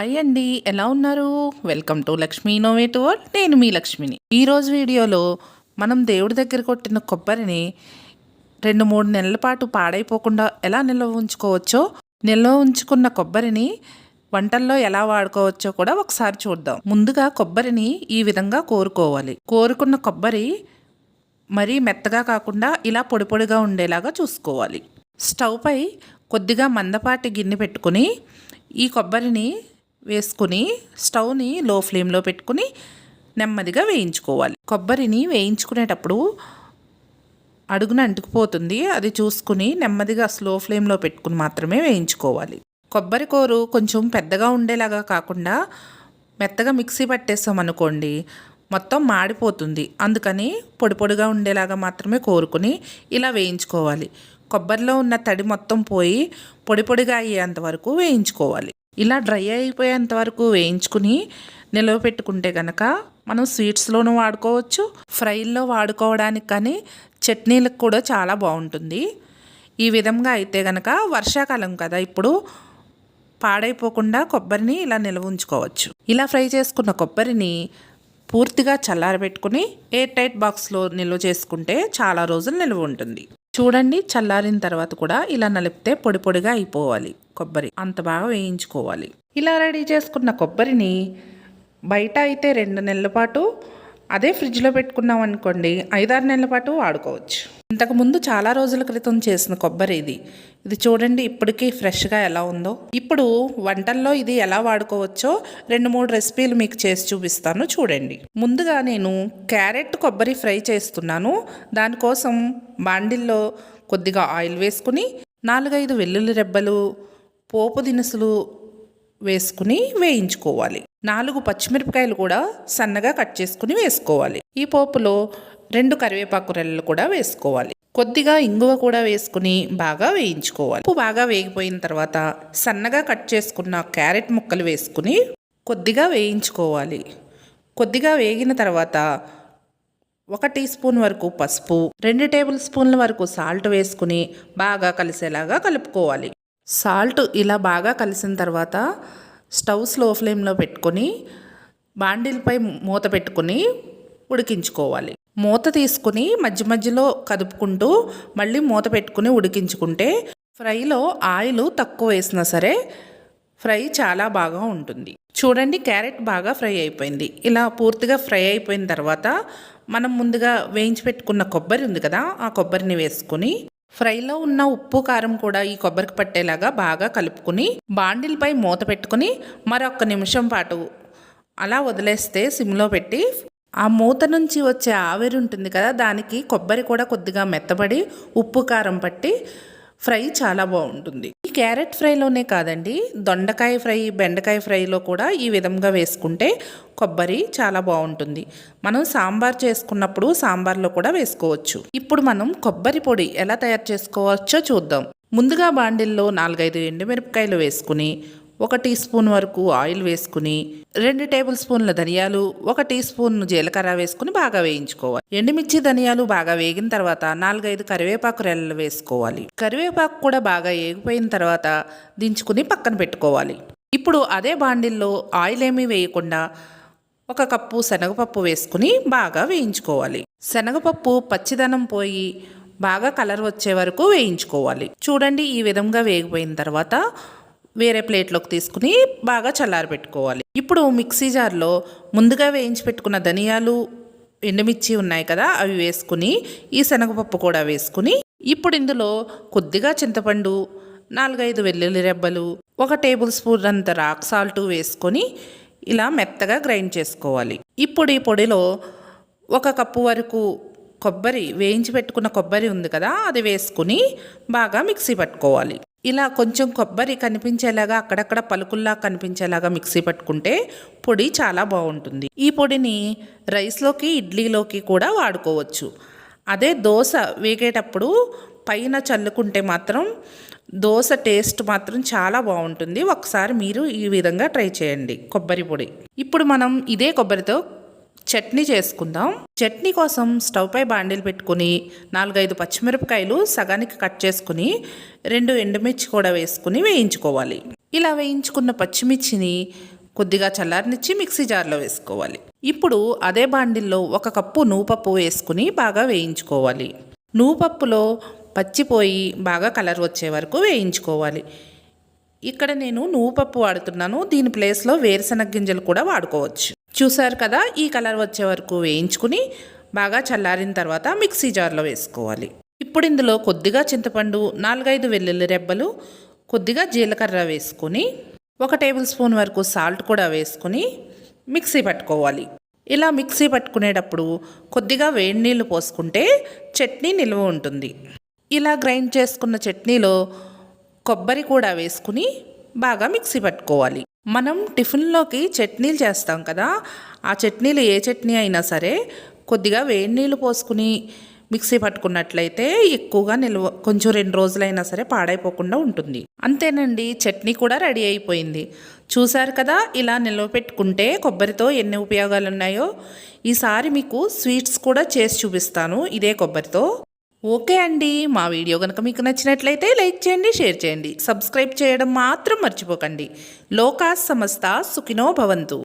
Hi అండి ఎలా ఉన్నారు? Welcome to Lakshmi innovative. World నేను మీ లక్ష్మిని. ఈరోజు వీడియోలో మనం దేవుడి దగ్గర కొట్టిన కొబ్బరిని రెండు మూడు నెలల పాటు పాడైపోకుండా ఎలా నిల్వ ఉంచుకోవచ్చో నిల్వ ఉంచుకున్న కొబ్బరిని వంటల్లో ఎలా వాడుకోవచ్చో కూడా ఒకసారి చూద్దాం. ముందుగా కొబ్బరిని ఈ విధంగా కోరుకోవాలి. కోరుకున్న కొబ్బరి మరీ మెత్తగా కాకుండా ఇలా పొడి పొడిగా ఉండేలాగా చూసుకోవాలి. స్టవ్పై కొద్దిగా మందపాటి గిన్నె పెట్టుకుని ఈ కొబ్బరిని వేసుకుని స్టవ్ని లో ఫ్లేమ్లో పెట్టుకుని నెమ్మదిగా వేయించుకోవాలి. కొబ్బరిని వేయించుకునేటప్పుడు అడుగున అంటుకుపోతుంది. అది చూసుకుని నెమ్మదిగా స్లో ఫ్లేమ్లో పెట్టుకుని మాత్రమే వేయించుకోవాలి. కొబ్బరి కూరు కొంచెం పెద్దగా ఉండేలాగా కాకుండా మెత్తగా మిక్సీ పట్టేస్తాం అనుకోండి మొత్తం మాడిపోతుంది. అందుకని పొడి పొడిగా ఉండేలాగా మాత్రమే కోరుకుని ఇలా వేయించుకోవాలి. కొబ్బరిలో ఉన్న తడి మొత్తం పోయి పొడి పొడిగా అయ్యేంత వరకు వేయించుకోవాలి. ఇలా డ్రై అయిపోయేంత వరకు వేయించుకుని నిలవ పెట్టుకుంటే కనుక మనం స్వీట్స్లోనూ వాడుకోవచ్చు ఫ్రైల్లో వాడుకోవడానికి కానీ చట్నీలకు కూడా చాలా బాగుంటుంది. ఈ విధంగా అయితే కనుక వర్షాకాలం కదా ఇప్పుడు పాడైపోకుండా కొబ్బరిని ఇలా నిల్వ ఉంచుకోవచ్చు. ఇలా ఫ్రై చేసుకున్న కొబ్బరిని పూర్తిగా చల్లారబెట్టుకుని ఎయిర్ టైట్ బాక్స్లో నిల్వ చేసుకుంటే చాలా రోజులు నిల్వ ఉంటుంది. చూడండి చల్లారిన తర్వాత కూడా ఇలా నలిపితే పొడి పొడిగా అయిపోవాలి. కొబ్బరి. అంత బాగా వేయించుకోవాలి. ఇలా రెడీ చేసుకున్న కొబ్బరిని బయట అయితే రెండు నెలల పాటు అదే ఫ్రిడ్జ్లో పెట్టుకున్నాం అనుకోండి ఐదారు నెలల పాటు వాడుకోవచ్చు. ఇంతకుముందు చాలా రోజుల క్రితం చేసిన కొబ్బరి ఇది. ఇది చూడండి ఇప్పటికీ ఫ్రెష్గా ఎలా ఉందో. ఇప్పుడు వంటల్లో ఇది ఎలా వాడుకోవచ్చో రెండు మూడు రెసిపీలు మీకు చేసి చూపిస్తాను చూడండి. ముందుగా నేను క్యారెట్ కొబ్బరి ఫ్రై చేస్తున్నాను. దానికోసం బాండిల్లో కొద్దిగా ఆయిల్ వేసుకుని నాలుగైదు వెల్లుల్లి రెబ్బలు పోపు దినుసులు వేసుకుని వేయించుకోవాలి. నాలుగు పచ్చిమిరపకాయలు కూడా సన్నగా కట్ చేసుకుని వేసుకోవాలి. ఈ పోపులో రెండు కరివేపాకు రెల్లలు కూడా వేసుకోవాలి. కొద్దిగా ఇంగువ కూడా వేసుకుని బాగా వేయించుకోవాలి. ఉప్పు బాగా వేగిపోయిన తర్వాత సన్నగా కట్ చేసుకున్న క్యారెట్ ముక్కలు వేసుకుని కొద్దిగా వేయించుకోవాలి. కొద్దిగా వేగిన తర్వాత ఒక టీ స్పూన్ వరకు పసుపు రెండు టేబుల్ స్పూన్ల వరకు సాల్ట్ వేసుకుని బాగా కలిసేలాగా కలుపుకోవాలి. సాల్ట్ ఇలా బాగా కలిసిన తర్వాత స్టవ్ స్లో ఫ్లేమ్లో పెట్టుకొని బాండిల్పై మూత పెట్టుకుని ఉడికించుకోవాలి. మూత తీసుకుని మధ్య మధ్యలో కదుపుకుంటూ మళ్ళీ మూత పెట్టుకుని ఉడికించుకుంటే ఫ్రైలో ఆయిల్ తక్కువ వేసినా సరే ఫ్రై చాలా బాగా ఉంటుంది. చూడండి క్యారెట్ బాగా ఫ్రై అయిపోయింది. ఇలా పూర్తిగా ఫ్రై అయిపోయిన తర్వాత మనం ముందుగా వేయించి పెట్టుకున్న కొబ్బరి ఉంది కదా ఆ కొబ్బరిని వేసుకుని ఫ్రైలో ఉన్న ఉప్పు కారం కూడా ఈ కొబ్బరికి పట్టేలాగా బాగా కలుపుకుని బాండిల్పై మూత పెట్టుకుని మరొక నిమిషం పాటు అలా వదిలేస్తే సిమ్లో పెట్టి ఆ మూత నుంచి వచ్చే ఆవిరి ఉంటుంది కదా దానికి కొబ్బరి కూడా కొద్దిగా మెత్తబడి ఉప్పు కారం పట్టి ఫ్రై చాలా బాగుంటుంది. క్యారెట్ ఫ్రైలోనే కాదండి. దొండకాయ ఫ్రై బెండకాయ ఫ్రైలో కూడా ఈ విధంగా వేసుకుంటే కొబ్బరి చాలా బాగుంటుంది. మనం సాంబార్ చేసుకున్నప్పుడు సాంబార్లో కూడా వేసుకోవచ్చు. ఇప్పుడు మనం కొబ్బరి పొడి ఎలా తయారు చేసుకోవచ్చో చూద్దాం. ముందుగా బాండిల్లో నాలుగైదు ఎండుమిరపకాయలు వేసుకుని ఒక టీ స్పూన్ వరకు ఆయిల్ వేసుకుని రెండు టేబుల్ స్పూన్ల ధనియాలు ఒక టీ స్పూన్ జీలకర్ర వేసుకుని బాగా వేయించుకోవాలి. ఎండుమిర్చి ధనియాలు బాగా వేగిన తర్వాత నాలుగైదు కరివేపాకు రెల్లలు వేసుకోవాలి. కరివేపాకు కూడా బాగా ఏగిపోయిన తర్వాత దించుకుని పక్కన పెట్టుకోవాలి. ఇప్పుడు అదే బాండిల్లో ఆయిల్ ఏమీ వేయకుండా ఒక కప్పు శనగపప్పు వేసుకుని బాగా వేయించుకోవాలి. శనగపప్పు పచ్చిదనం పోయి బాగా కలర్ వచ్చే వరకు వేయించుకోవాలి. చూడండి ఈ విధంగా వేగిపోయిన తర్వాత వేరే ప్లేట్లోకి తీసుకుని బాగా చల్లారబెట్టుకోవాలి. ఇప్పుడు మిక్సీ జార్లో ముందుగా వేయించి పెట్టుకున్న ధనియాలు ఎండుమిర్చి ఉన్నాయి కదా అవి వేసుకుని ఈ శనగపప్పు కూడా వేసుకుని ఇప్పుడు ఇందులో కొద్దిగా చింతపండు నాలుగైదు వెల్లుల్లి రెబ్బలు ఒక టేబుల్ స్పూన్ అంత రాక్ సాల్ట్ వేసుకొని ఇలా మెత్తగా గ్రైండ్ చేసుకోవాలి. ఇప్పుడు ఈ పొడిలో ఒక కప్పు వరకు కొబ్బరి వేయించి పెట్టుకున్న కొబ్బరి ఉంది కదా అది వేసుకుని బాగా మిక్సీ పట్టుకోవాలి. ఇలా కొంచెం కొబ్బరి కనిపించేలాగా అక్కడక్కడ పలుకుల్లా కనిపించేలాగా మిక్సీ పట్టుకుంటే పొడి చాలా బాగుంటుంది. ఈ పొడిని రైస్లోకి ఇడ్లీలోకి కూడా వాడుకోవచ్చు. అదే దోశ వేగేటప్పుడు పైన చల్లుకుంటే మాత్రం దోశ టేస్ట్ మాత్రం చాలా బాగుంటుంది. ఒకసారి మీరు ఈ విధంగా ట్రై చేయండి కొబ్బరి పొడి. ఇప్పుడు మనం ఇదే కొబ్బరితో చట్నీ చేసుకుందాం. చట్నీ కోసం స్టవ్ పై బాండీలు పెట్టుకుని నాలుగైదు పచ్చిమిరపకాయలు సగానికి కట్ చేసుకుని రెండు ఎండుమిర్చి కూడా వేసుకుని వేయించుకోవాలి. ఇలా వేయించుకున్న పచ్చిమిర్చిని కొద్దిగా చల్లారనిచ్చి మిక్సీ జార్లో వేసుకోవాలి. ఇప్పుడు అదే బాండిల్లో ఒక కప్పు నువ్వుపప్పు వేసుకుని బాగా వేయించుకోవాలి. నువ్వుపప్పులో పచ్చిపోయి బాగా కలర్ వచ్చే వరకు వేయించుకోవాలి. ఇక్కడ నేను నువ్వుపప్పు వాడుతున్నాను. దీని ప్లేస్లో వేరుశనగ గింజలు కూడా వాడుకోవచ్చు. చూసారు కదా ఈ కలర్ వచ్చే వరకు వేయించుకుని బాగా చల్లారిన తర్వాత మిక్సీ జార్లో వేసుకోవాలి. ఇప్పుడు ఇందులో కొద్దిగా చింతపండు నాలుగైదు వెల్లుల్లి రెబ్బలు కొద్దిగా జీలకర్ర వేసుకొని ఒక టేబుల్ స్పూన్ వరకు సాల్ట్ కూడా వేసుకుని మిక్సీ పట్టుకోవాలి. ఇలా మిక్సీ పట్టుకునేటప్పుడు కొద్దిగా వేడి నీళ్ళు పోసుకుంటే చట్నీ నిల్వ ఉంటుంది. ఇలా గ్రైండ్ చేసుకున్న చట్నీలో కొబ్బరి కూడా వేసుకుని బాగా మిక్సీ పట్టుకోవాలి. మనం టిఫిన్లోకి చట్నీలు చేస్తాం కదా ఆ చట్నీలు ఏ చట్నీ అయినా సరే కొద్దిగా వేడి నీళ్ళు పోసుకుని మిక్సీ పట్టుకున్నట్లయితే ఎక్కువగా నిల్వ కొంచెం రెండు రోజులైనా సరే పాడైపోకుండా ఉంటుంది. అంతేనండి చట్నీ కూడా రెడీ అయిపోయింది. చూశారు కదా ఇలా నిల్వ పెట్టుకుంటే కొబ్బరితో ఎన్ని ఉపయోగాలు ఉన్నాయో ఈసారి మీకు స్వీట్స్ కూడా చేసి చూపిస్తాను ఇదే కొబ్బరితో. ఓకే అండి. మా వీడియో కనుక మీకు నచ్చినట్లయితే లైక్ చేయండి షేర్ చేయండి. సబ్స్క్రైబ్ చేయడం మాత్రం మర్చిపోకండి. లోకా సమస్త సుఖినో భవంతు.